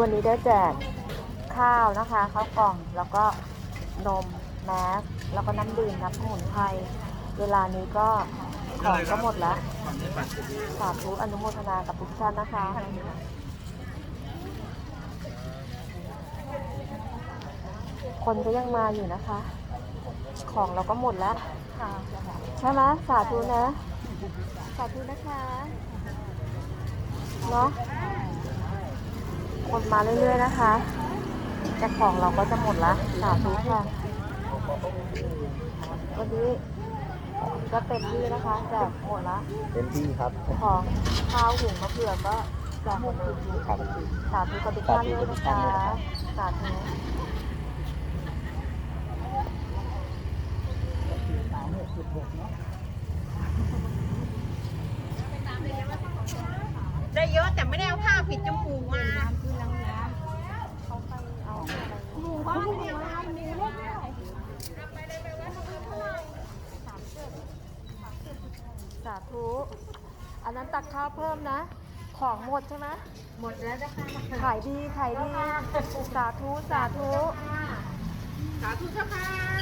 วันนี้ได้แจกข้าวนะคะข้าวกล่องแล้วก็นมแมสแล้วก็น้ำดื่มน้ำสมุนไพรเวลานี้ก็ของก็หมดแล้วสาธุอนุโมทนากับทุกท่านนะคะคนก็ยังมาอยู่นะคะ ของเราก็หมดแล้วใช่ไหมสาธุนะ สาธุนะคะ เนาะ คนมาเรื่อยๆนะคะแต่ของเราก็จะหมดละสาธุค่ะ วันนี้ก็เต็มที่นะคะแจกหมดละ เต็มที่ครับ ของข้าวหุงมะเขือก็แจกหมดเลยครับสาธุกับทุกท่านด้วยนะคะสาธุได้เยอะแต่ไม่ได้เอา ผ้าปิดจมูกมาสาธุ อันนั้นตักข้าวเพิ่มนะ ของหมดใช่ไหมหมดแล้วนะคะขายดีขายดี สาธุ สาธุ สาธุเจ้าค่ะ